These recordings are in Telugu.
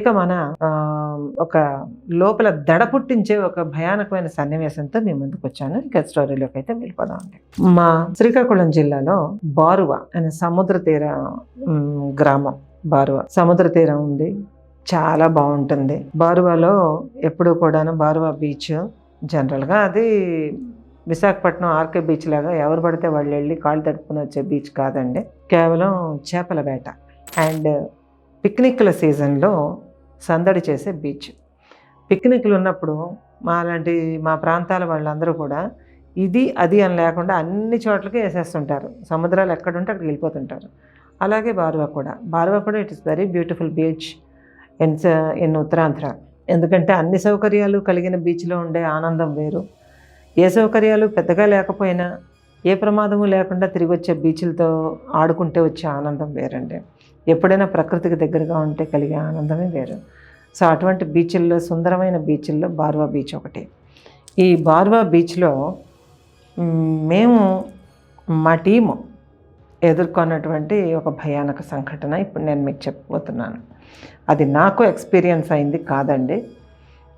ఇక మన ఒక లోపల దడ పుట్టించే ఒక భయానకమైన సన్నివేశంతో మీ ముందుకు వచ్చాను. ఇక స్టోరీలోకి అయితే వెళ్ళిపోదాం. అండి మా శ్రీకాకుళం జిల్లాలో బారువ అనే సముద్ర తీర గ్రామం. బారువ. సముద్ర తీరం ఉంది. చాలా బాగుంటుంది. బారువాలో ఎప్పుడు కూడాను బారువా బీచ్ జనరల్గా అది విశాఖపట్నం ఆర్కే బీచ్ లాగా ఎవరు పడితే వాళ్ళు వెళ్ళి కాళ్ళు తడుపుకుని వచ్చే బీచ్ కాదండి. కేవలం చేపల వేట. అండ్ పిక్నిక్ల సీజన్లో సందడి చేసే బీచ్. పిక్నిక్లు ఉన్నప్పుడు మా లాంటి మా ప్రాంతాల వాళ్ళందరూ కూడా ఇది అది అని లేకుండా అన్ని చోట్లకి వేసేస్తుంటారు. సముద్రాలు ఎక్కడుంటే అక్కడికి వెళ్ళిపోతుంటారు. అలాగే బారువా కూడా. బారువా కూడా it is very beautiful beach in in Uttarandhra. ఎందుకంటే అన్ని సౌకర్యాలు కలిగిన బీచ్లో ఉండే ఆనందం వేరు. ఏ సౌకర్యాలు పెద్దగా లేకపోయినా ఏ ప్రమాదము లేకుండా తిరిగి వచ్చే బీచ్లతో ఆడుకుంటే వచ్చే ఆనందం వేరండి. ఎప్పుడైనా ప్రకృతికి దగ్గరగా ఉంటే కలిగే ఆనందమే వేరు. సో అటువంటి బీచ్ల్లో సుందరమైన బీచ్ల్లో బార్వా బీచ్ ఒకటి. ఈ బార్వా బీచ్లో మేము మా టీము ఎదుర్కొన్నటువంటి ఒక భయానక సంఘటన ఇప్పుడు నేను మీకు చెప్పబోతున్నాను. అది నాకు ఎక్స్పీరియన్స్ అయింది కాదండి.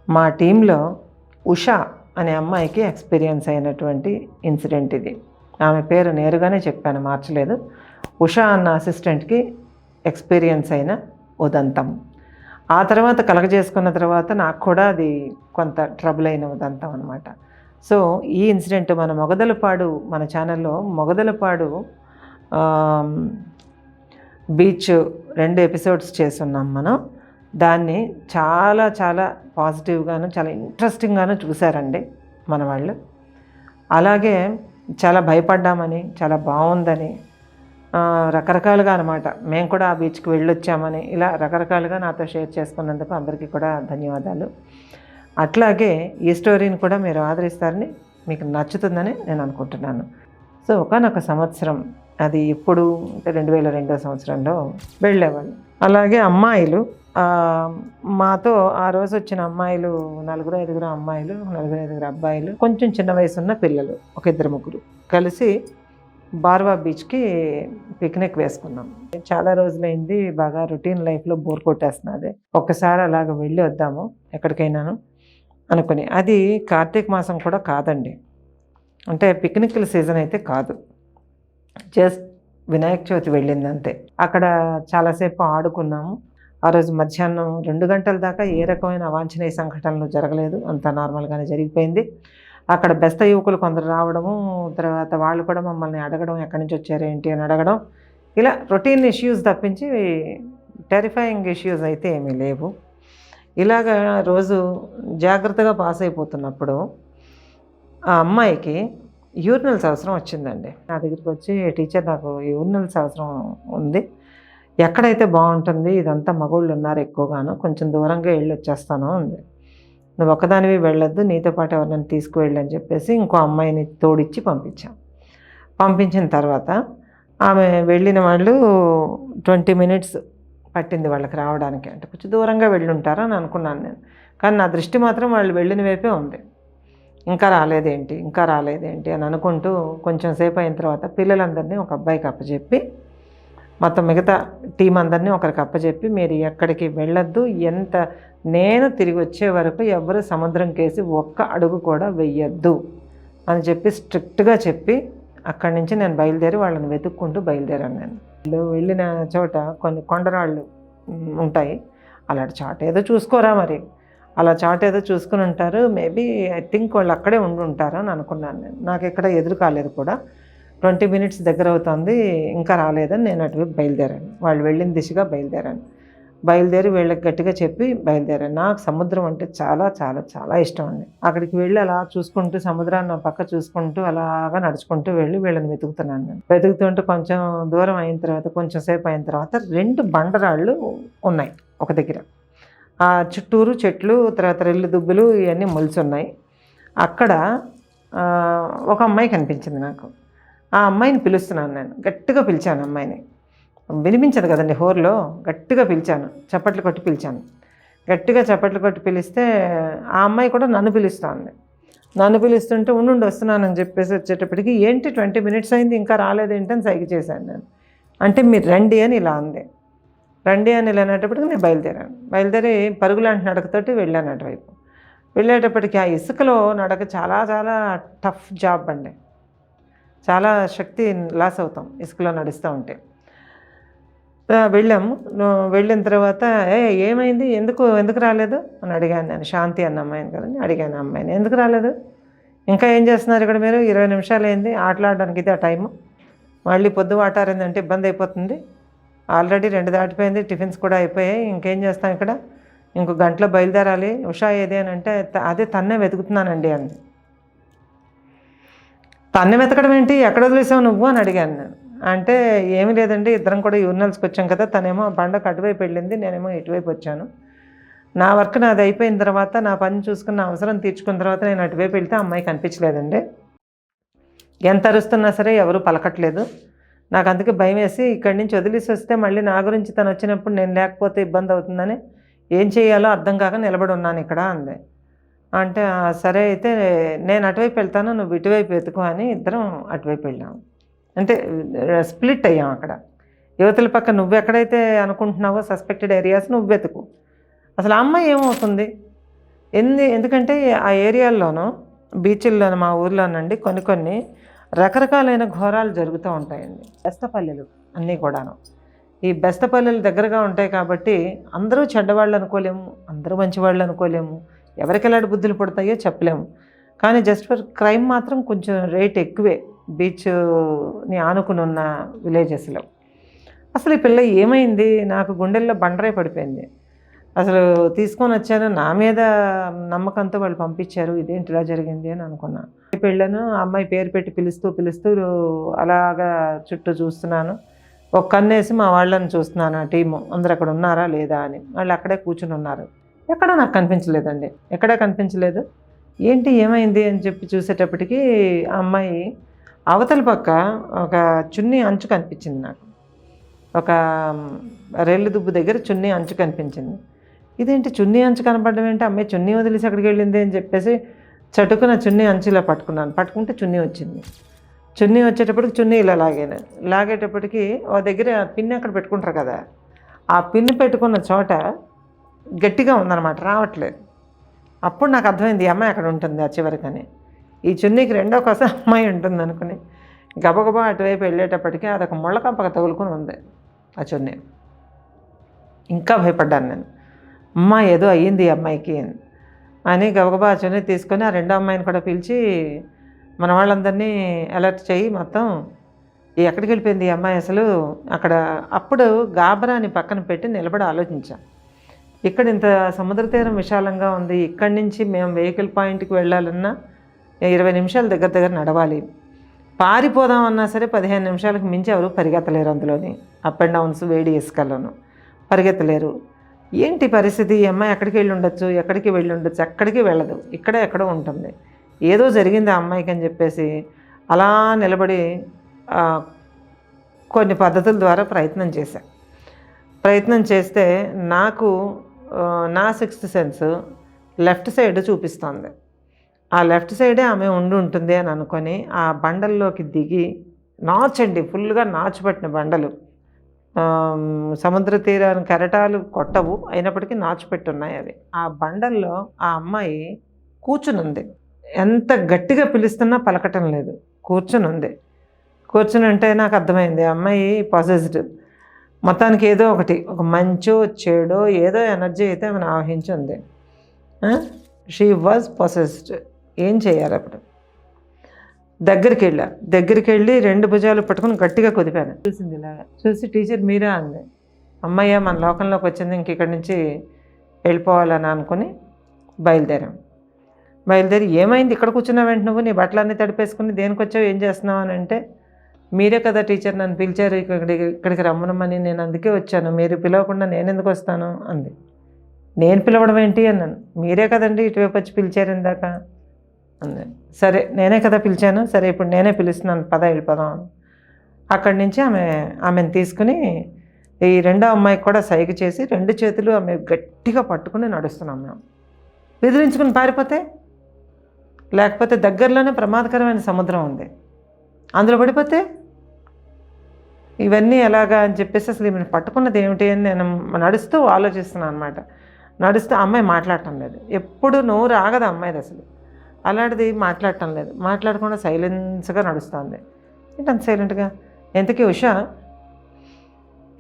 మా టీంలో ఉషా అనే అమ్మాయికి ఎక్స్పీరియన్స్ అయినటువంటి ఇన్సిడెంట్ ఇది. ఆమె పేరు నేరుగానే చెప్పాను మార్చలేదు. ఉషా అన్న అసిస్టెంట్కి ఎక్స్పీరియన్స్ అయిన ఉదంతం. ఆ తర్వాత కలగజేసుకున్న తర్వాత నాకు కూడా అది కొంత ట్రబుల్ అయిన ఉదంతం అనమాట సో ఈ ఇన్సిడెంట్ మన మొగదలపాడు మన ఛానల్లో మొగదలపాడు బీచ్ రెండు ఎపిసోడ్స్ చేస్తున్నాం మనం. దాన్ని చాలా చాలా పాజిటివ్గాను చాలా ఇంట్రెస్టింగ్గాను చూశారండి మన వాళ్ళు. అలాగే చాలా భయపడ్డామని చాలా బాగుందని రకరకాలుగా అనమాట మేము కూడా ఆ బీచ్కి వెళ్ళొచ్చామని ఇలా రకరకాలుగా నాతో షేర్ చేసుకున్నందుకు అందరికీ కూడా ధన్యవాదాలు. అట్లాగే ఈ స్టోరీని కూడా మీరు ఆదరిస్తారని మీకు నచ్చుతుందని నేను అనుకుంటున్నాను. సో ఒకనొక సంవత్సరం అది ఇప్పుడు అంటే రెండు వేల రెండో సంవత్సరంలో వెళ్ళేవాళ్ళు. అలాగే అమ్మాయిలు మాతో ఆ రోజు వచ్చిన అమ్మాయిలు నలుగురు ఐదుగురు అమ్మాయిలు నలుగురు ఐదుగురు అబ్బాయిలు కొంచెం చిన్న వయసు ఉన్న పిల్లలు ఒక ఇద్దరు ముగ్గురు కలిసి బార్వా బీచ్కి పిక్నిక్ వేసుకున్నాం. చాలా రోజులైంది బాగా రొటీన్ లైఫ్లో బోర్ కొట్టేస్తున్నది ఒక్కసారి అలాగ వెళ్ళి వద్దాము ఎక్కడికైనాను అనుకుని. అది కార్తీక మాసం కూడా కాదండి. అంటే పిక్నిక్ల సీజన్ అయితే కాదు. జస్ట్ వినాయక చవితి వెళ్ళింది అంతే అక్కడ చాలాసేపు ఆడుకున్నాము. ఆ రోజు మధ్యాహ్నం రెండు గంటల దాకా ఏ రకమైన అవాంఛనీయ సంఘటనలు జరగలేదు. అంత నార్మల్గానే జరిగిపోయింది. అక్కడ బెస్త యువకులు కొందరు రావడము తర్వాత వాళ్ళు కూడా మమ్మల్ని అడగడం ఎక్కడి నుంచి వచ్చారు ఏంటి అని అడగడం. ఇలా రొటీన్ ఇష్యూస్ తప్పించి టెరిఫైయింగ్ ఇష్యూస్ అయితే ఏమీ లేవు. ఇలాగా రోజు జాగ్రత్తగా పాస్ అయిపోతున్నప్పుడు ఆ అమ్మాయికి యూరినల్స్ అవసరం వచ్చిందండి. నా దగ్గరికి వచ్చి టీచర్ నాకు యూరినల్స్ అవసరం ఉంది. ఎక్కడైతే బాగుంటుంది ఇదంతా మగోళ్ళు ఉన్నారు ఎక్కువగాను కొంచెం దూరంగా వెళ్ళి వచ్చేస్తాను ఉంది నువ్వు ఒక్కదానివి వెళ్ళొద్దు నీతో పాటు ఎవరినైనా తీసుకువెళ్ళని చెప్పేసి ఇంకో అమ్మాయిని తోడిచ్చి పంపించాం. పంపించిన తర్వాత ఆమె వెళ్ళిన వాళ్ళు ట్వంటీ మినిట్స్ పట్టింది వాళ్ళకి రావడానికి అంటే కొంచెం దూరంగా వెళ్ళి ఉంటారు అని అనుకున్నాను నేను. కానీ నా దృష్టి మాత్రం వాళ్ళు వెళ్ళిన వైపే ఉంది. ఇంకా రాలేదేంటి ఇంకా రాలేదేంటి అని అనుకుంటూ కొంచెం సేపు అయిన తర్వాత పిల్లలందరినీ ఒక అబ్బాయికి అప్పచెప్పి మొత్తం మిగతా టీం అందరినీ ఒకరికి అప్పచెప్పి మీరు ఎక్కడికి వెళ్ళొద్దు. ఎంత నేను తిరిగి వచ్చే వరకు ఎవరు సముద్రం కేసి ఒక్క అడుగు కూడా వెయ్యొద్దు అని చెప్పి స్ట్రిక్ట్గా చెప్పి అక్కడి నుంచి నేను బయలుదేరి వాళ్ళని వెతుక్కుంటూ బయలుదేరాను నేను. వీళ్ళు వెళ్ళిన చోట కొన్ని కొండరాళ్ళు ఉంటాయి. అలాంటి చాట ఏదో చూసుకోరా మరి? అలా చాట ఏదో చూసుకుని ఉంటారు. మేబీ ఐ థింక్ వాళ్ళు అక్కడే ఉండి ఉంటారు అని అనుకున్నాను నేను. నాకు ఎక్కడ ఎదురు కాలేదు కూడా. ట్వంటీ మినిట్స్ దగ్గర అవుతుంది ఇంకా రాలేదని నేను అటువైపు బయలుదేరాను. వాళ్ళు వెళ్ళిన దిశగా బయలుదేరాను. బయలుదేరి వీళ్ళకి గట్టిగా చెప్పి బయలుదేరాను. నాకు సముద్రం అంటే చాలా చాలా చాలా ఇష్టం అండి. అక్కడికి వెళ్ళి అలా చూసుకుంటూ సముద్రాన్ని నా పక్క చూసుకుంటూ అలాగా నడుచుకుంటూ వెళ్ళి వీళ్ళని వెతుకుతున్నాను నేను. వెతుకుతుంటే కొంచెం దూరం అయిన తర్వాత కొంచెం సేపు అయిన తర్వాత రెండు బండరాళ్ళు ఉన్నాయి ఒక దగ్గర. ఆ చుట్టూరు చెట్లు తర్వాత రెల్లు దుబ్బులు ఇవన్నీ మొలిచి ఉన్నాయి అక్కడ ఒక అమ్మాయి కనిపించింది నాకు. ఆ అమ్మాయిని పిలుస్తున్నాను నేను. గట్టిగా పిలిచాను అమ్మాయిని. వినిపించదు కదండి హోర్లో. గట్టిగా పిలిచాను. చప్పట్లు కొట్టి పిలిచాను. గట్టిగా చప్పట్లు కొట్టి పిలిస్తే ఆ అమ్మాయి కూడా నన్ను పిలుస్తుంది. నన్ను పిలుస్తుంటే ఉండుండి వస్తున్నానని చెప్పేసి వచ్చేటప్పటికి ఏంటి ట్వంటీ మినిట్స్ అయింది ఇంకా రాలేదేంటి అని సైగ చేశాను నేను. అంటే మీరు రండి అని ఇలా అంది. రండి అని ఇలా అనేటప్పటికి నేను బయలుదేరాను. బయలుదేరి పరుగులాంటి నడకతోటి వెళ్ళాను అటువైపు. వెళ్ళేటప్పటికి ఆ ఇసుకలో నడక చాలా చాలా టఫ్ జాబ్ అండి. చాలా శక్తి లాస్ అవుతాం ఇసుకలో నడుస్తూ ఉంటే. వెళ్ళాము వెళ్ళిన తర్వాత ఏ ఏమైంది? ఎందుకు ఎందుకు రాలేదు? అని అడిగాను నేను. శాంతి అన్న అమ్మాయిని కదండి అడిగాను అమ్మాయిని. ఎందుకు రాలేదు? ఇంకా ఏం చేస్తున్నారు ఇక్కడ మీరు? ఇరవై నిమిషాలు అయింది. ఆటలాడడానికి ఇది ఆ టైము. మళ్ళీ పొద్దు ఆటారిందంటే ఇబ్బంది అయిపోతుంది. ఆల్రెడీ రెండు దాటిపోయింది. టిఫిన్స్ కూడా అయిపోయాయి. ఇంకేం చేస్తాం ఇక్కడ? ఇంకో గంటలో బయలుదేరాలి. ఉషా ఏది అని అంటే "త- అదే తన్నే వెతుకుతున్నానండి అంది. తన్నే వెతకడం ఏంటి? ఎక్కడ వదిలేసావు నువ్వు? అని అడిగాను నేను. అంటే ఏమీ లేదండి ఇద్దరం కూడా యూరినల్స్కి వచ్చాం కదా తనేమో బండకు అటువైపు వెళ్ళింది నేనేమో ఇటువైపు వచ్చాను. నా వర్క్ నాది అయిపోయిన తర్వాత నా పని చూసుకున్న అవసరం తీర్చుకున్న తర్వాత నేను అటువైపు వెళ్తే అమ్మాయి కనిపించలేదండి. ఎంత అరుస్తున్నా సరే ఎవరు పలకట్లేదు. నాకు అందుకే భయం వేసి ఇక్కడి నుంచి వదిలేసి వస్తే మళ్ళీ నా గురించి తను వచ్చినప్పుడు నేను లేకపోతే ఇబ్బంది అవుతుందని ఏం చేయాలో అర్థం కాక నిలబడి ఉన్నాను ఇక్కడ అంది. అంటే సరే అయితే నేను అటువైపు వెళ్తాను నువ్వు ఇటువైపు వెతుకు అని ఇద్దరం అటువైపు వెళ్ళాం. అంటే స్ప్లిట్ అయ్యాం అక్కడ. యువతల పక్క నువ్వు ఎక్కడైతే అనుకుంటున్నావో సస్పెక్టెడ్ ఏరియాస్ నువ్వు వెతుకు. అసలు అమ్మాయి ఏమవుతుంది? ఎందు ఎందుకంటే ఆ ఏరియాల్లోనూ బీచ్ల్లోనూ మా ఊర్లోనండి కొన్ని కొన్ని రకరకాలైన ఘోరాలు జరుగుతూ ఉంటాయండి. బెస్తపల్లెలు అన్నీ కూడాను. ఈ బెస్తపల్లెలు దగ్గరగా ఉంటాయి కాబట్టి అందరూ చెడ్డవాళ్ళు అనుకోలేము అందరూ మంచివాళ్ళు అనుకోలేము. ఎవరికి ఎలాంటి బుద్ధులు పుడతాయో చెప్పలేము. కానీ జస్ట్ ఫర్ క్రైమ్ మాత్రం కొంచెం రేట్ ఎక్కువే. బీచ్ని ఆనుకుని ఉన్న విలేజెస్లో అసలు ఈ పిల్ల ఏమైంది? నాకు గుండెల్లో బండరే పడిపోయింది. అసలు తీసుకొని వచ్చాను. నా మీద నమ్మకంతో వాళ్ళు పంపించారు. ఇదేంటి ఇలా జరిగింది అని అనుకున్నా. పెళ్ళను ఆ అమ్మాయి పేరు పెట్టి పిలుస్తూ పిలుస్తూ అలాగా చుట్టూ చూస్తున్నాను. ఒక కన్నేసి మా వాళ్ళని చూస్తున్నాను. ఆ టీము. అందరు అక్కడ ఉన్నారా లేదా అని. వాళ్ళు అక్కడే కూర్చుని ఉన్నారు. ఎక్కడ నాకు కనిపించలేదండి. ఎక్కడా కనిపించలేదు. ఏంటి ఏమైంది అని చెప్పి చూసేటప్పటికి ఆ అమ్మాయి అవతల పక్క ఒక చున్నీ అంచు కనిపించింది నాకు. ఒక రెల్లు దుబ్బు దగ్గర చున్నీ అంచు కనిపించింది. ఇదేంటి చున్నీ అంచు కనపడడం ఏంటి? అమ్మాయి చున్నీ వదిలేసి అక్కడికి వెళ్ళింది అని చెప్పేసి చటుకున చున్నీ అంచులా పట్టుకున్నాను. పట్టుకుంటే చున్నీ వచ్చింది. చున్నీ వచ్చేటప్పటికి చున్నీ ఇలా లాగాను లాగేటప్పటికి ఓ దగ్గర పిన్ అక్కడ పెట్టుకుంటారు కదా? ఆ పిన్ పెట్టుకున్న చోట గట్టిగా ఉందన్నమాట రావట్లేదు. అప్పుడు నాకు అర్థమైంది ఈ అమ్మాయి అక్కడ ఉంటుంది ఆ చివరికని. ఈ చున్నీకి రెండో కోసం అమ్మాయి ఉంటుంది అనుకుని గబగబా అటువైపు వెళ్ళేటప్పటికీ అదొక ముళ్ళకంపక తగులుకొని ఉంది ఆ చున్నీ. ఇంకా భయపడ్డాను నేను. అమ్మ ఏదో అయ్యింది ఈ అమ్మాయికి అని. గబగబా ఆ చున్నీ తీసుకొని ఆ రెండో అమ్మాయిని కూడా పిలిచి మన వాళ్ళందరినీ అలర్ట్ చేయి మొత్తం. ఎక్కడికి వెళ్ళిపోయింది ఈ అమ్మాయి అసలు? అక్కడ అప్పుడు గాబరాని పక్కన పెట్టి నిలబడి ఆలోచించాను ఇక్కడ ఇంత సముద్ర తీరం విశాలంగా ఉంది ఇక్కడి నుంచి మేము వెహికల్ పాయింట్కి వెళ్ళాలన్నా ఇరవై నిమిషాలు దగ్గర దగ్గర నడవాలి. పారిపోదాం అన్నా సరే పదిహేను నిమిషాలకు మించి ఎవరు పరిగెత్తలేరు అందులోని. అప్ అండ్ డౌన్స్ వేడి ఇసుకల్లోనూ పరిగెత్తలేరు. ఏంటి పరిస్థితి? ఈ అమ్మాయి ఎక్కడికి వెళ్ళి ఉండొచ్చు? ఎక్కడికి వెళ్ళి ఉండొచ్చు? ఎక్కడికి వెళ్ళదు. ఇక్కడ ఎక్కడో ఉంటుంది. ఏదో జరిగింది ఆ అమ్మాయికి అని చెప్పేసి అలా నిలబడి కొన్ని పద్ధతుల ద్వారా ప్రయత్నం చేశా. ప్రయత్నం చేస్తే నాకు నా సిక్స్త్ సెన్స్ లెఫ్ట్ సైడ్ చూపిస్తోంది. ఆ లెఫ్ట్ సైడే ఆమె ఉండి ఉంటుంది అని అనుకొని ఆ బండల్లోకి దిగి నాచండి ఫుల్గా నాచుపట్టిన బండలు. సముద్ర తీరాన్ని కెరటాలు కొట్టవు అయినప్పటికీ నాచుపెట్టున్నాయి అవి. ఆ బండల్లో ఆ అమ్మాయి కూర్చునుంది. ఎంత గట్టిగా పిలుస్తున్నా పలకటం లేదు. కూర్చునుంది. కూర్చుని ఉంటే నాకు అర్థమైంది ఆ అమ్మాయి పాజిటివ్ మొత్తానికి ఏదో ఒకటి ఒక మంచో చెడో ఏదో ఎనర్జీ అయితే ఆమెను ఆవహించింది. షీ వాజ్ పొసెస్డ్ ఏం చేయాలి అప్పుడు? దగ్గరికి వెళ్ళా దగ్గరికి వెళ్ళి రెండు భుజాలు పట్టుకుని గట్టిగా కుదిపాను. చూసింది ఇలాగా. చూసి టీచర్ మీరా అంది. అమ్మయ్య మన లోకంలోకి వచ్చింది ఇంక ఇక్కడి నుంచి వెళ్ళిపోవాలని అనుకుని బయలుదేరాం. బయలుదేరి ఏమైంది? ఇక్కడ కూర్చున్నావేంటి నువ్వు? నీ బట్టలన్నీ తడిపేసుకుని దేనికి వచ్చావు ఏం చేస్తున్నావు? అని అంటే మీరే కదా టీచర్ నన్ను పిలిచారు ఇక్కడికి ఇక్కడికి రమ్మనమని నేను అందుకే వచ్చాను. మీరు పిలవకుండా నేను ఎందుకు వస్తాను? అంది. నేను పిలవడం ఏంటి? అన్నాను. మీరే కదండి ఇటువైపు వచ్చి పిలిచారు ఇందాక? అంది. సరే నేనే కదా పిలిచాను. సరే ఇప్పుడు నేనే పిలుస్తున్నాను. పద వెళ్ళిపోదాం అక్కడి నుంచి ఆమె ఆమెను తీసుకుని ఈ రెండో అమ్మాయికి కూడా సైగ చేసి రెండు చేతులు ఆమె గట్టిగా పట్టుకుని నడుస్తున్నాం మేము. బెదిరించుకుని పారిపోతే? లేకపోతే దగ్గరలోనే ప్రమాదకరమైన సముద్రం ఉంది. అందులో పడిపోతే? ఇవన్నీ ఎలాగా అని చెప్పేసి అసలు ఈమెను పట్టుకున్నది ఏమిటి అని నేను నడుస్తూ ఆలోచిస్తున్నాను అనమాట నడుస్తూ అమ్మాయి మాట్లాడటం లేదు. ఎప్పుడు నోరు ఆగదు అమ్మాయిది అసలు. అలాంటిది మాట్లాడటం లేదు. మాట్లాడకుండా సైలెన్స్గా నడుస్తుంది. ఏంటంత సైలెంట్గా? ఎంతకీ ఉషా?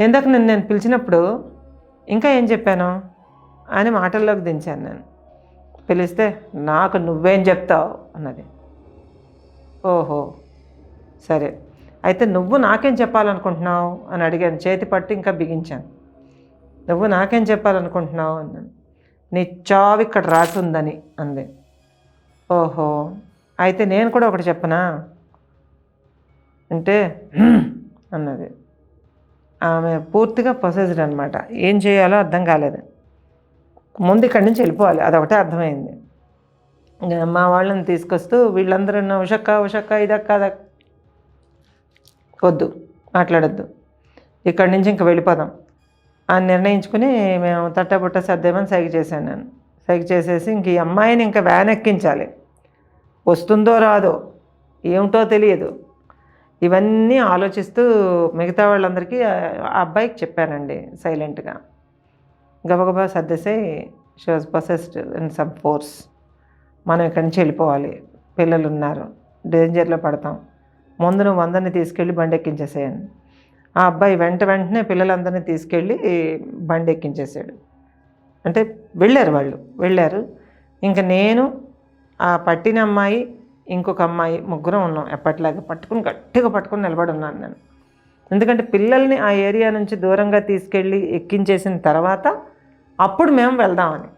ఇందాక నేను నేను పిలిచినప్పుడు ఇంకా ఏం చెప్పాను? అని మాటల్లోకి దించాను నేను. పిలిస్తే నాకు నువ్వేం చెప్తావు? అన్నది. ఓహో. సరే. అయితే నువ్వు నాకేం చెప్పాలనుకుంటున్నావు? అని అడిగాను. చేతి పట్టి ఇంకా బిగించాను. నువ్వు నాకేం చెప్పాలనుకుంటున్నావు? అన్నాను. నీ చావు ఇక్కడ రాసి ఉందని అంది. ఓహో. అయితే నేను కూడా ఒకటి చెప్పనా? అంటే అన్నది. ఆమె పూర్తిగా పొసెస్డ్ అనమాట ఏం చేయాలో అర్థం కాలేదు. ముందు ఇక్కడి నుంచి వెళ్ళిపోవాలి. అదొకటే అర్థమైంది. మా వాళ్ళని తీసుకొస్తూ వీళ్ళందరూ ఉషక్క ఉషక్క ఇదక్క అదక్క వద్దు మాట్లాడొద్దు. ఇక్కడి నుంచి ఇంక వెళ్ళిపోదాం. అని నిర్ణయించుకుని మేము తట్టబుట్ట సర్దేమని సైగ చేశాను నేను. సైగ చేసేసి ఇంక ఈ అమ్మాయిని ఇంకా వ్యాన్ ఎక్కించాలి. వస్తుందో రాదో ఏమిటో తెలియదు. ఇవన్నీ ఆలోచిస్తూ మిగతా వాళ్ళందరికీ ఆ ఆ అబ్బాయికి చెప్పానండి సైలెంట్గా. గబగబా సర్దేసే she was possessed in some force మనం ఇక్కడి నుంచి వెళ్ళిపోవాలి. పిల్లలు ఉన్నారు డేంజర్లో పడతాం. ముందు నువ్వు అందరినీ తీసుకెళ్ళి బండి ఎక్కించేసేయను ఆ అబ్బాయి వెంట వెంటనే పిల్లలందరినీ తీసుకెళ్ళి బండి ఎక్కించేసాడు అంటే వెళ్ళారు వాళ్ళు వెళ్ళారు. ఇంకా నేను ఆ పట్టిన అమ్మాయి ఇంకొక అమ్మాయి ముగ్గురం ఉన్నాం. ఎప్పటిలాగా పట్టుకుని గట్టిగా పట్టుకుని నిలబడి ఉన్నాను నేను. ఎందుకంటే పిల్లల్ని ఆ ఏరియా నుంచి దూరంగా తీసుకెళ్ళి ఎక్కించేసిన తర్వాత అప్పుడు మేము వెళ్దామని.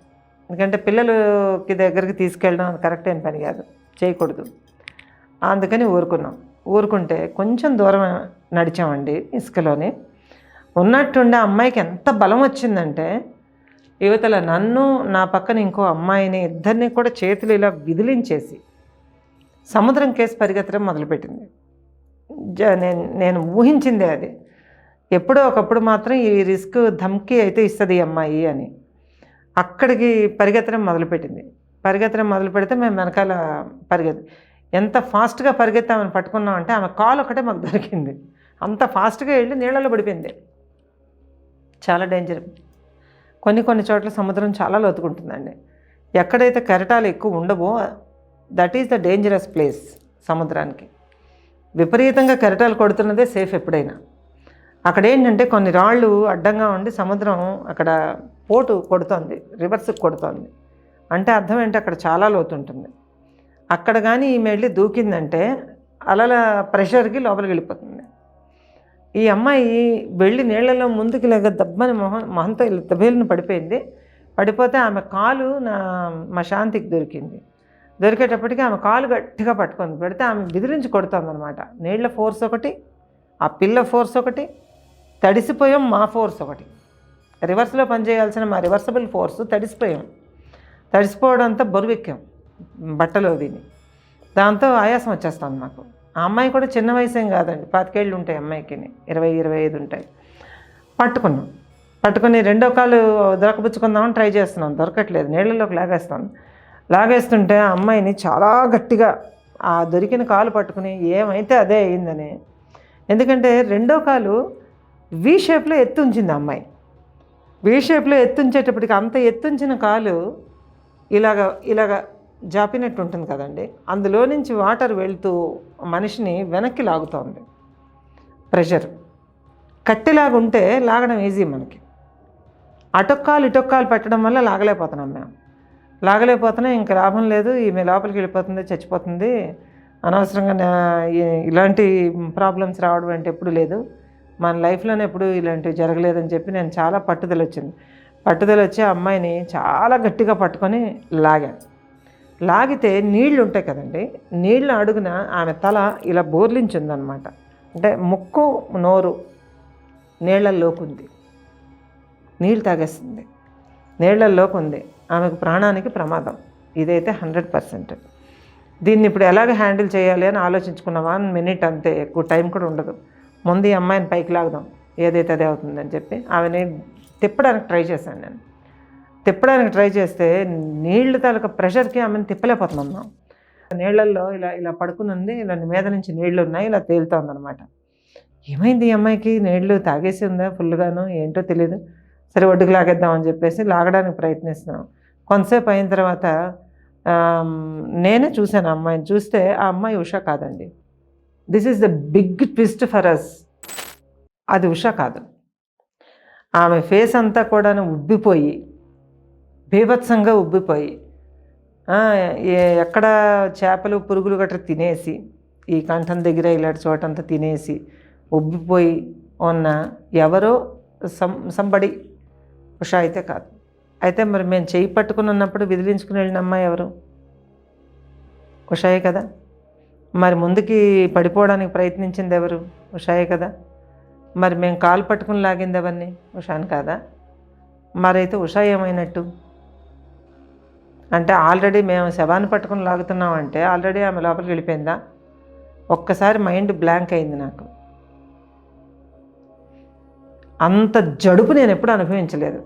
ఎందుకంటే పిల్లలకి దగ్గరికి తీసుకెళ్ళడం కరెక్ట్ అయిన పని కాదు చేయకూడదు. అందుకని ఊరుకున్నాం. ఊరుకుంటే కొంచెం దూరం నడిచామండి ఇసుకలోని. ఉన్నట్టుండి అమ్మాయికి ఎంత బలం వచ్చిందంటే యువతల నన్ను నా పక్కన ఇంకో అమ్మాయిని ఇద్దరిని కూడా చేతులు ఇలా విదిలించేసి సముద్రం కేసు పరిగెత్తడం మొదలుపెట్టింది. జ- నేను నేను ఊహించిందే అది. ఎప్పుడో ఒకప్పుడు మాత్రం ఈ రిస్క్ ధమ్కి అయితే ఇస్తుంది ఈ అమ్మాయి అని అక్కడికి పరిగెత్తడం మొదలుపెట్టింది. పరిగెత్తడం మొదలు పెడితే మేము వెనకాల పరిగెత్తి ఎంత ఫాస్ట్గా పరిగెత్తామని పట్టుకున్నామంటే ఆమె కాలు ఒకటే మాకు దొరికింది. అంత ఫాస్ట్గా వెళ్ళి నీళ్ళలో పడిపోయింది. చాలా డేంజర్. కొన్ని కొన్ని చోట్ల సముద్రం చాలా లోతుకుంటుందండి. ఎక్కడైతే కెరటాలు ఎక్కువ ఉండవో that is the dangerous place సముద్రానికి. విపరీతంగా కెరటాలు కొడుతున్నదే సేఫ్ ఎప్పుడైనా. అక్కడ ఏంటంటే కొన్ని రాళ్ళు అడ్డంగా ఉండి సముద్రం అక్కడ పోటు కొడుతోంది రివర్స్కి కొడుతోంది. అంటే అర్థం ఏంటి? అక్కడ చాలా లోతు ఉంటుంది అక్కడ కానీ ఈమె వెళ్ళి దూకిందంటే అలల ప్రెషర్కి లోపలికి వెళ్ళిపోతుంది. ఈ అమ్మాయి వెళ్ళి నీళ్ళలో ముందుకు లేక దబ్బని మొహం మొహంతో ఇలా పడిపోయింది. పడిపోతే ఆమె కాలు నా మా శాంతికి దొరికింది. దొరికేటప్పటికి ఆమె కాలు గట్టిగా పట్టుకుంది. పెడితే ఆమె బెదిరించి కొడుతుంది అనమాట నీళ్ళ ఫోర్స్ ఒకటి ఆ పిల్ల ఫోర్స్ ఒకటి తడిసిపోయాం మా ఫోర్స్ ఒకటి. రివర్స్లో పనిచేయాల్సిన మా రివర్సబుల్ ఫోర్స్ తడిసిపోయాం. తడిసిపోవడంతో బరువెక్కాం. బట్టలు విని దాంతో ఆయాసం వచ్చేస్తుంది మాకు. ఆ అమ్మాయి కూడా చిన్న వయసేం కాదండి. పాతికేళ్ళు ఉంటాయి అమ్మాయికి ఇరవై ఇరవై ఐదు ఉంటాయి. పట్టుకున్నాం. పట్టుకుని రెండో కాలు దొరకబుచ్చుకుందామని ట్రై చేస్తున్నాం. దొరకట్లేదు. నీళ్ళలోకి లాగేస్తాం లాగేస్తుంటే ఆ అమ్మాయిని చాలా గట్టిగా ఆ దొరికిన కాలు పట్టుకుని ఏమైతే అదే అయిందని ఎందుకంటే రెండో కాలు వి షేప్లో ఎత్తుంచింది ఆ అమ్మాయి. వి షేప్లో ఎత్తుంచేటప్పటికి అంత ఎత్తుంచిన కాలు ఇలాగ ఇలాగ జాపినట్టు ఉంటుంది కదండి. అందులో నుంచి వాటర్ వెళ్తూ మనిషిని వెనక్కి లాగుతోంది. ప్రెషర్. కట్టెలాగా ఉంటే లాగడం ఈజీ మనకి. అటొక్కాలు ఇటొక్కాలు పెట్టడం వల్ల లాగలేకపోతున్నాం మేము. లాగలేకపోతున్నాం ఇంక లాభం లేదు. ఈమె లోపలికి వెళ్ళిపోతుంది చచ్చిపోతుంది. అనవసరంగా ఇలాంటి ప్రాబ్లమ్స్ రావడం అంటే ఎప్పుడు లేదు. మన లైఫ్లోనే ఎప్పుడు ఇలాంటివి జరగలేదని చెప్పి నేను చాలా పట్టుదల వచ్చింది పట్టుదల వచ్చి అమ్మాయిని చాలా గట్టిగా పట్టుకొని లాగాను లాగితే నీళ్ళు ఉంటాయి కదండి. నీళ్ళ అడుగున ఆమె తల ఇలా బోర్లించిందనమాట. అంటే ముక్కు నోరు నీళ్ళలోకి ఉంది నీళ్ళు తాగేస్తుంది. నీళ్ళలోకి ఉంది ఆమెకు ప్రాణానికి ప్రమాదం. ఇదైతే హండ్రెడ్ పర్సెంట్. దీన్ని ఇప్పుడు ఎలాగ హ్యాండిల్ చేయాలి అని ఆలోచించుకున్న వన్ మినిట్ అంతే ఎక్కువ టైం కూడా ఉండదు. ముందు ఈ అమ్మాయిని పైకి లాగదాం. ఏదైతే అదే అవుతుందని చెప్పి ఆమెని తిప్పడానికి ట్రై చేశాను నేను. తిప్పడానికి ట్రై చేస్తే నీళ్ళు తాలూకా ప్రెషర్కి ఆమెను తిప్పలేకపోతున్నాం మనం నీళ్ళల్లో ఇలా ఇలా పడుకుని ఉంది ఇలా మీద నుంచి నీళ్ళు ఉన్నాయి ఇలా తేలుతోంది అనమాట ఏమైంది ఈ అమ్మాయికి? నీళ్ళు తాగేసి ఉందా ఫుల్గాను? ఏంటో తెలియదు సరే ఒడ్డుకు లాగేద్దామని చెప్పేసి లాగడానికి ప్రయత్నిస్తున్నాం. కొంతసేపు అయిన తర్వాత నేనే చూశాను అమ్మాయిని చూస్తే ఆ అమ్మాయి ఉషా కాదండి. This is the big twist for us అది ఉషా కాదు. ఆమె ఫేస్ అంతా కూడా ఉబ్బిపోయి బీభత్సంగా ఉబ్బిపోయి ఎక్కడ చేపలు పురుగులు గట్రా తినేసి ఈ కంఠం దగ్గర ఇలాంటి చోటంతా తినేసి ఉబ్బిపోయి ఉన్న ఎవరో సం సంబడి ఉషా అయితే కాదు. అయితే మరి మేము చేయి పట్టుకుని ఉన్నప్పుడు విదిలించుకుని వెళ్ళిన అమ్మాయి ఎవరు? ఉషాయే కదా? మరి ముందుకి పడిపోవడానికి ప్రయత్నించింది ఎవరు? ఉషాయే కదా? మరి మేము కాలు పట్టుకుని లాగింది ఎవరిని? ఉషాని కాదా? మరైతే ఉషా ఏమైనట్టు? అంటే ఆల్రెడీ మేము శవాన్ని పట్టుకుని లాగుతున్నామంటే ఆల్రెడీ ఆమె లోపలికి వెళ్ళిపోయిందా? ఒక్కసారి మైండ్ బ్లాంక్ అయింది నాకు. అంత జడుపు నేను ఎప్పుడు అనుభవించలేదు.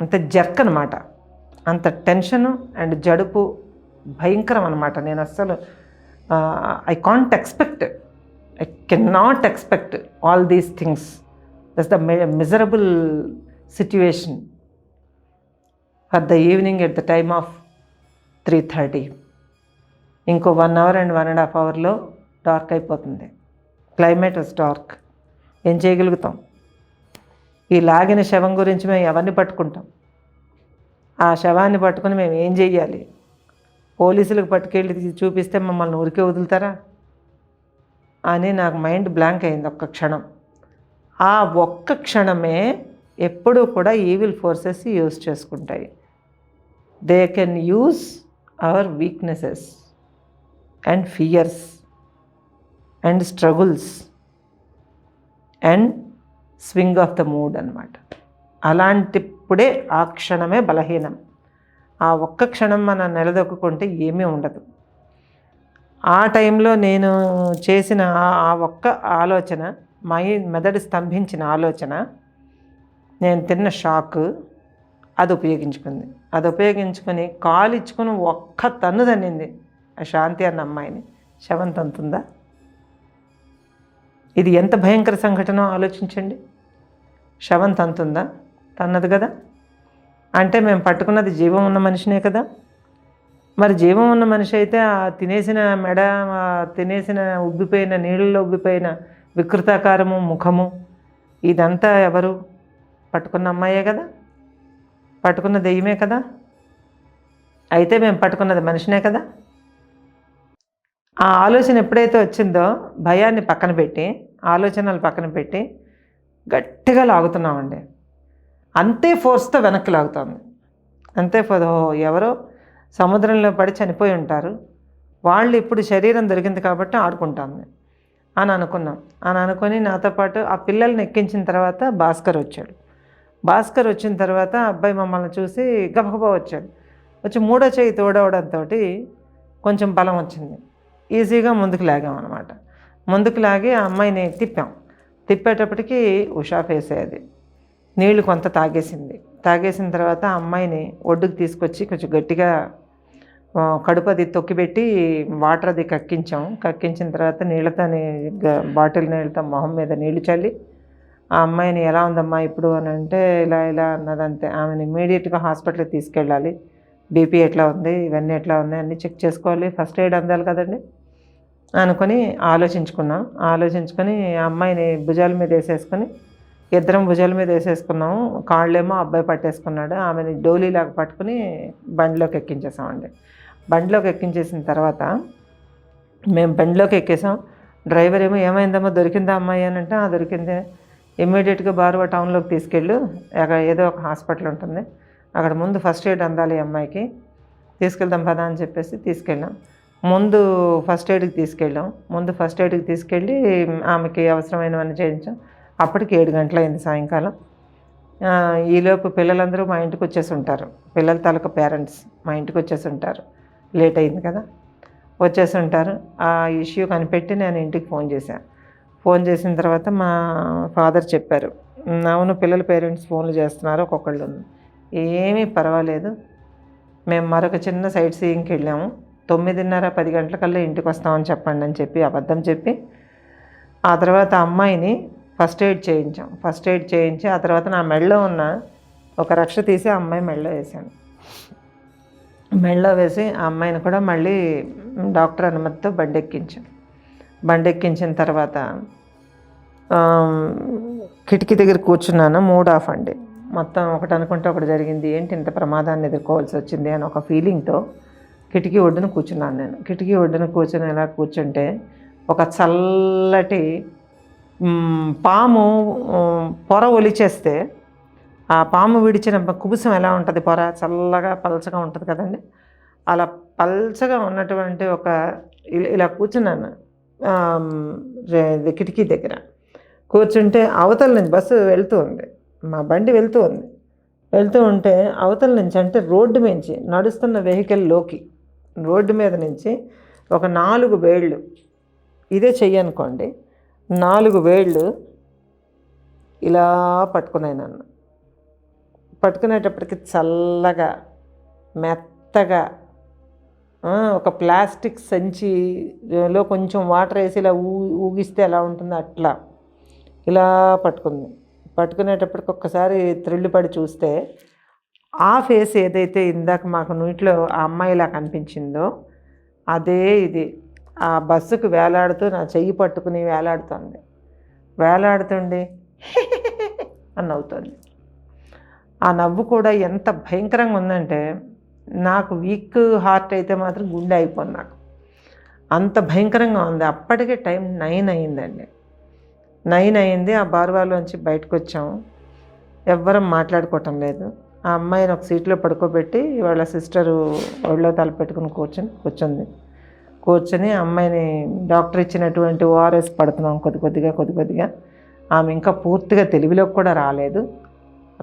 అంత జర్క్ అనమాట అంత టెన్షను అండ్ జడుపు భయంకరం అనమాట నేను అస్సలు I can't expect I can not expect all these things thus the miserable situation for the evening at the time of three thirty. ఇంకో one hour and one and half అవర్లో డార్క్ అయిపోతుంది. Climate was dark. ఏం చేయగలుగుతాం? ఈ లాగిన శవం గురించి మేము ఎవరిని పట్టుకుంటాం? ఆ శవాన్ని పట్టుకుని మేము ఏం చెయ్యాలి? పోలీసులకు పట్టుకెళ్ళి చూపిస్తే మమ్మల్ని ఊరికే వదులుతారా? అని నాకు మైండ్ బ్లాంక్ అయింది ఒక్క క్షణం. ఆ ఒక్క క్షణమే ఎప్పుడూ కూడా ఈవిల్ ఫోర్సెస్ యూజ్ చేసుకుంటాయి. They can use our weaknesses and fears and struggles and swing of the mood అనమాట అలాంటిప్పుడే ఆ క్షణమే బలహీనం. ఆ ఒక్క క్షణం మనం నిలదొక్కుంటే ఏమీ ఉండదు. ఆ టైంలో నేను చేసిన ఆ- ఆ ఒక్క ఆలోచన మై మెదడు స్తంభించిన ఆలోచన నేను తిన్న షాక్ అది ఉపయోగించుకుంది. అది ఉపయోగించుకొని కాలు ఇచ్చుకుని ఒక్క తన్ను తన్నింది ఆ శాంతి అన్న అమ్మాయిని. శవం తంతుందా? ఇది ఎంత భయంకర సంఘటన ఆలోచించండి. శవం తంతుందా? తన్నది కదా. అంటే మేము పట్టుకున్నది జీవం ఉన్న మనిషినే కదా. మరి జీవం ఉన్న మనిషి అయితే ఆ తినేసిన మెడ తినేసిన ఉబ్బిపోయిన నీళ్ళలో ఉబ్బిపోయిన వికృతాకారము ముఖము ఇదంతా ఎవరు? పట్టుకున్న అమ్మాయే కదా. పట్టుకున్న దెయ్యమే కదా? అయితే మేము పట్టుకున్నది మనిషినే కదా? ఆ ఆలోచన ఎప్పుడైతే వచ్చిందో భయాన్ని పక్కన పెట్టి ఆలోచనలు పక్కన పెట్టి గట్టిగా లాగుతున్నామండి. అంతే ఫోర్స్తో వెనక్కి లాగుతుంది. అంతే ఫోర్ ఎవరో సముద్రంలో పడి చనిపోయి ఉంటారు. వాళ్ళు ఇప్పుడు శరీరం దొరికింది కాబట్టి ఆడుకుంటాంది. అని అనుకున్నాం. అని అనుకొని నాతో పాటు ఆ పిల్లల్ని ఎక్కించిన తర్వాత భాస్కర్ వచ్చాడు. భాస్కర్ వచ్చిన తర్వాత అబ్బాయి మమ్మల్ని చూసి గబగబా వచ్చాడు. వచ్చి మూడో చేయి తోడవడంతో కొంచెం బలం వచ్చింది. ఈజీగా ముందుకు లాగామన్నమాట ముందుకు లాగి ఆ అమ్మాయిని తిప్పాం. తిప్పేటప్పటికి ఉషా ఫేస్ అయ్యేది. నీళ్ళు కొంత తాగేసింది. తాగేసిన తర్వాత ఆ అమ్మాయిని ఒడ్డుకు తీసుకొచ్చి కొంచెం గట్టిగా కడుపు అది తొక్కిపెట్టి వాటర్ అది కక్కించాం. కక్కించిన తర్వాత నీళ్ళతో బాటిల్ నీళ్ళతో మొహం మీద నీళ్ళు చల్లి ఆ అమ్మాయిని ఎలా ఉందమ్మా ఇప్పుడు? అని అంటే ఇలా ఇలా అన్నదంతే ఆమెను ఇమ్మీడియట్గా హాస్పిటల్కి తీసుకెళ్ళాలి. బీపీ ఎట్లా ఉంది? ఇవన్నీ ఎట్లా ఉన్నాయి? అన్నీ చెక్ చేసుకోవాలి. ఫస్ట్ ఎయిడ్ అందాలి కదండి? అనుకొని ఆలోచించుకున్నాం. ఆలోచించుకొని ఆ అమ్మాయిని భుజాల మీద వేసేసుకొని ఇద్దరం భుజాల మీద వేసేసుకున్నాము. కాళ్ళేమో అబ్బాయి పట్టేసుకున్నాడు. ఆమెని డోలీలాగా పట్టుకుని బండిలోకి ఎక్కించేసామండి. బండిలోకి ఎక్కించేసిన తర్వాత మేము బండిలోకి ఎక్కేసాం. డ్రైవర్ ఏమో ఏమైందమ్మా? దొరికిందా అమ్మాయి? అని అంటే "ఆ, దొరికిందే. ఇమ్మీడియట్గా బారువా టౌన్లోకి తీసుకెళ్ళు. అక్కడ ఏదో ఒక హాస్పిటల్ ఉంటుంది. అక్కడ ముందు ఫస్ట్ ఎయిడ్ అందాలి ఈ అమ్మాయికి. తీసుకెళ్దాం పదా అని చెప్పేసి తీసుకెళ్ళాం. ముందు ఫస్ట్ ఎయిడ్కి తీసుకెళ్ళాం. ముందు ఫస్ట్ ఎయిడ్కి తీసుకెళ్ళి ఆమెకి అవసరమైనవన్నీ చేయించాం. అప్పటికి ఏడు గంటలైంది సాయంకాలం. ఈలోపు పిల్లలందరూ మా ఇంటికి వచ్చేసి ఉంటారు. పిల్లల తాలూకా పేరెంట్స్ మా ఇంటికి వచ్చేసి ఉంటారు. లేట్ అయింది కదా. వచ్చేసి ఉంటారు. ఆ ఇష్యూ కనిపెట్టి నేను ఇంటికి ఫోన్ చేశాను ఫోన్ చేసిన తర్వాత మా ఫాదర్ చెప్పారు అవును పిల్లల పేరెంట్స్ ఫోన్లు చేస్తున్నారు ఒక్కొక్కళ్ళు ఏమీ పర్వాలేదు మేము మరొక చిన్న సైట్ సీయింగ్కి వెళ్ళాము తొమ్మిదిన్నర పది గంటలకల్లా ఇంటికి వస్తామని చెప్పండి అని చెప్పి అబద్ధం చెప్పి ఆ తర్వాత అమ్మాయిని ఫస్ట్ ఎయిడ్ చేయించాం. ఫస్ట్ ఎయిడ్ చేయించి ఆ తర్వాత నా మెడలో ఉన్న ఒక రక్ష తీసి ఆ అమ్మాయి మెడలో వేసాను మెడలో వేసి ఆ అమ్మాయిని కూడా మళ్ళీ డాక్టర్ అనుమతితో బండి ఎక్కించాం బండెక్కించిన తర్వాత కిటికీ దగ్గర కూర్చున్నాను మూడ్ ఆఫ్ అండి. మొత్తం ఒకటి అనుకుంటే ఒకటి జరిగింది. ఏంటి ఇంత ప్రమాదాన్ని ఎదుర్కోవాల్సి వచ్చింది అని ఒక ఫీలింగ్తో కిటికీ ఒడ్డున కూర్చున్నాను నేను. కిటికీ ఒడ్డున కూర్చుని ఎలా కూర్చుంటే ఒక చల్లటి పాము పొర ఒలిచేస్తే ఆ పాము విడిచిన కుబుసం ఎలా ఉంటుంది పొర? చల్లగా పలచగా ఉంటుంది కదండి. అలా పల్చగా ఉన్నటువంటి ఒక ఇలా- ఇలా కూర్చున్నాను. కిటికీ దగ్గర. కూర్చుంటే అవతల నుంచి బస్సు వెళ్తూ ఉంది. మా బండి వెళ్తూ ఉంది. వెళ్తూ ఉంటే అవతల నుంచి అంటే రోడ్డు నుంచి నడుస్తున్న వెహికల్లోకి రోడ్డు మీద నుంచి ఒక నాలుగు వేళ్ళు. ఇదే చెయ్యనుకోండి నాలుగు వేళ్ళు ఇలా పట్టుకున్నాయి నన్ను. పట్టుకునేటప్పటికి చల్లగా మెత్తగా ఒక ప్లాస్టిక్ సంచిలో కొంచెం వాటర్ వేసి ఇలా ఊ ఊగిస్తే ఎలా ఉంటుందో అట్లా. ఇలా పట్టుకుంది. పట్టుకునేటప్పటికి ఒక్కసారి త్రిల్లుపడి చూస్తే ఆ ఫేస్ ఏదైతే ఇందాక మాకు నీటిలో ఆ అమ్మాయిలా కనిపించిందో అదే ఇది. ఆ బస్సుకు వేలాడుతూ నా చెయ్యి పట్టుకుని వేలాడుతుంది. వేలాడుతుండి అని నవ్వుతుంది ఆ నవ్వు కూడా ఎంత భయంకరంగా ఉందంటే నాకు వీక్ హార్ట్ అయితే మాత్రం గుండె అయిపోయింది నాకు. అంత భయంకరంగా ఉంది. అప్పటికే టైం నైన్ అయిందండి. నైన్ అయింది. ఆ బార్వాలోంచి బయటకు వచ్చాము ఎవ్వరం మాట్లాడుకోవటం లేదు. ఆ అమ్మాయిని ఒక సీట్లో పడుకోబెట్టి వాళ్ళ సిస్టరు ఒళ్ళో తల పెట్టుకుని కూర్చొని కూర్చుంది. కూర్చొని అమ్మాయిని డాక్టర్ ఇచ్చినటువంటి ఓఆర్ఎస్ పడుతున్నాం కొద్ది కొద్దిగా కొద్ది కొద్దిగా. ఆమె ఇంకా పూర్తిగా తెలివిలోకి కూడా రాలేదు.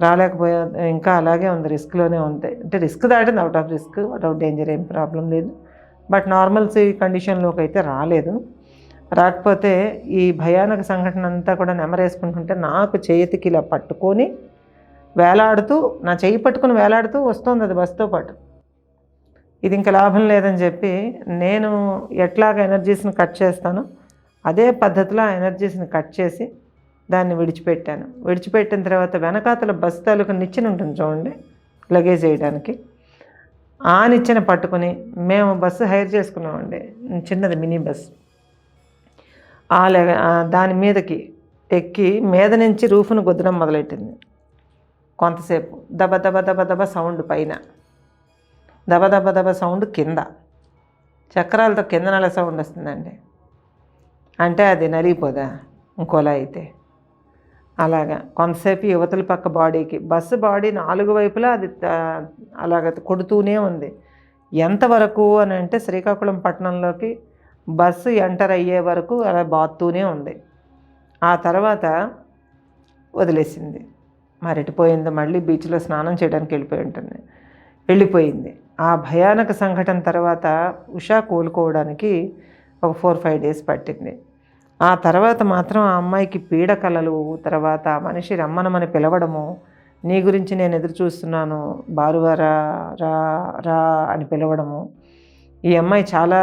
రాలేకపోయా ఇంకా అలాగే ఉంది రిస్క్లోనే ఉంది. అంటే రిస్క్ దాటింది out of risk out of danger ఏం ప్రాబ్లం లేదు. బట్ నార్మల్సీ కండిషన్లోకి అయితే రాలేదు. రాకపోతే ఈ భయానక సంఘటన అంతా కూడా నెమరేసుకుంటుంటే నాకు చేతికి ఇలా పట్టుకొని వేలాడుతూ నా చేయి పట్టుకుని వేలాడుతూ వస్తుంది అది బస్తో పాటు. ఇది ఇంకా లాభం లేదని చెప్పి నేను ఎట్లాగ ఎనర్జీస్ని కట్ చేస్తానో అదే పద్ధతిలో ఆ ఎనర్జీస్ని కట్ చేసి దాన్ని విడిచిపెట్టాను. విడిచిపెట్టిన తర్వాత వెనకాతల బస్సు తాలూకు నిచ్చెన ఉంటుంది చూడండి లగేజ్ వేయడానికి. ఆ నిచ్చెన పట్టుకొని మేము బస్సు హైర్ చేసుకున్నామండి చిన్నది మినీ బస్. ఆ లెగ దాని మీదకి ఎక్కి మీద నుంచి రూఫ్ను గుద్దడం మొదలెట్టింది. కొంతసేపు దబ దబ దబ దబ సౌండ్ పైన. దబ దబ దబ సౌండ్ కింద. చక్రాలతో కింద నెల సౌండ్ వస్తుందండి. అంటే అది నలిగిపోదా? ఇంకోలా అయితే. అలాగా. కొంతసేపు యువతల పక్క బాడీకి. బస్సు బాడీ నాలుగు వైపులా అది అలాగ కొడుతూనే ఉంది. ఎంతవరకు అని అంటే శ్రీకాకుళం పట్టణంలోకి బస్సు ఎంటర్ అయ్యే వరకు అలా బాత్తూనే ఉంది. ఆ తర్వాత వదిలేసింది. మరిటిపోయింది. మళ్ళీ బీచ్లో స్నానం చేయడానికి వెళ్ళిపోయి ఉంటుంది. వెళ్ళిపోయింది. ఆ భయానక సంఘటన తర్వాత ఉషా కోలుకోవడానికి ఒక ఫోర్ ఫైవ్ డేస్ పట్టింది. ఆ తర్వాత మాత్రం ఆ అమ్మాయికి పీడ కలలు తర్వాత మనిషి రమ్మనమని పిలవడము నీ గురించి నేను ఎదురు చూస్తున్నాను బారువారా రా రా అని పిలవడము ఈ అమ్మాయి చాలా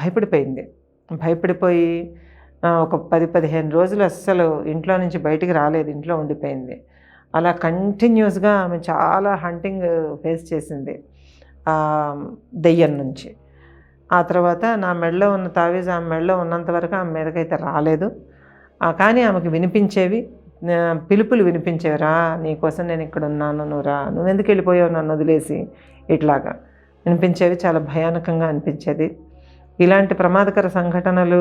భయపడిపోయింది. భయపడిపోయి ఒక పది పదిహేను రోజులు అస్సలు ఇంట్లో నుంచి బయటికి రాలేదు ఇంట్లో ఉండిపోయింది. అలా కంటిన్యూస్గా ఆమె చాలా హంటింగ్ ఫేస్ చేసింది దెయ్యం నుంచి. ఆ తర్వాత నా మెడలో ఉన్న తావీజ్ ఆమె మెడలో ఉన్నంత వరకు ఆమె మీదకైతే రాలేదు. కానీ ఆమెకు వినిపించేవి పిలుపులు వినిపించేవి రా నీకోసం నేను ఇక్కడ ఉన్నాను నువ్వు రా నువ్వు ఎందుకు వెళ్ళిపోయావు నన్ను వదిలేసి? ఇట్లాగా. వినిపించేవి చాలా భయానకంగా అనిపించేది. ఇలాంటి ప్రమాదకర సంఘటనలు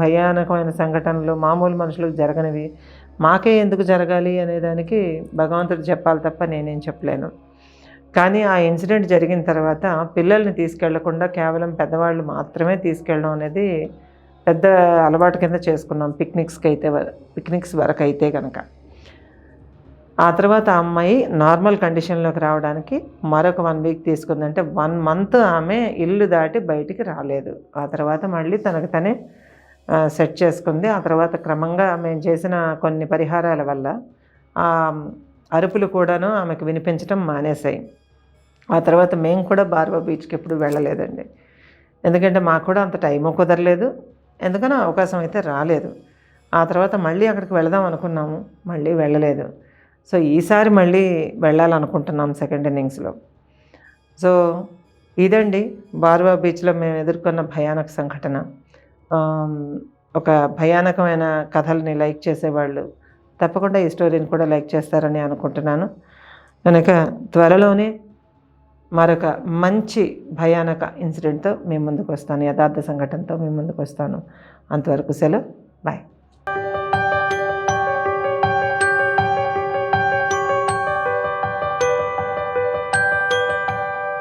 భయానకమైన సంఘటనలు మామూలు మనుషులకు జరగనివి. మాకే ఎందుకు జరగాలి అనేదానికి భగవంతుడు చెప్పాలి తప్ప నేనేం చెప్పలేను. కానీ ఆ ఇన్సిడెంట్ జరిగిన తర్వాత పిల్లల్ని తీసుకెళ్ళకుండా కేవలం పెద్దవాళ్ళు మాత్రమే తీసుకెళ్ళడం అనేది పెద్ద అలవాటు కింద చేసుకున్నాం పిక్నిక్స్కి అయితే పిక్నిక్స్ వరకు అయితే కనుక ఆ తర్వాత ఆ అమ్మాయి నార్మల్ కండిషన్లోకి రావడానికి మరొక వన్ వీక్ తీసుకుంది అంటే వన్ మంత్ ఆమె ఇల్లు దాటి బయటికి రాలేదు. ఆ తర్వాత మళ్ళీ తనకు తనే సెట్ చేసుకుంది. ఆ తర్వాత క్రమంగా మేము చేసిన కొన్ని పరిహారాల వల్ల అరుపులు కూడాను ఆమెకు వినిపించడం మానేశాయి ఆ తర్వాత మేము కూడా బార్బా బీచ్కి ఎప్పుడు వెళ్ళలేదండి. ఎందుకంటే మాకు కూడా అంత టైము కుదరలేదు. ఎందుకనో అవకాశం అయితే రాలేదు. ఆ తర్వాత మళ్ళీ అక్కడికి వెళదాం అనుకున్నాము. మళ్ళీ వెళ్ళలేదు. సో ఈసారి మళ్ళీ వెళ్ళాలనుకుంటున్నాం సెకండ్ ఇన్నింగ్స్లో. సో ఇదండి బార్వా బీచ్లో మేము ఎదుర్కొన్న భయానక సంఘటన. ఒక భయానకమైన కథల్ని లైక్ చేసేవాళ్ళు తప్పకుండా ఈ స్టోరీని కూడా లైక్ చేస్తారని అనుకుంటున్నాను. కనుక త్వరలోనే మరొక మంచి భయానక ఇన్సిడెంట్తో మీ ముందుకు వస్తాను యథార్థ సంఘటనతో మీ ముందుకు వస్తాను. అంతవరకు సెలవు. బాయ్.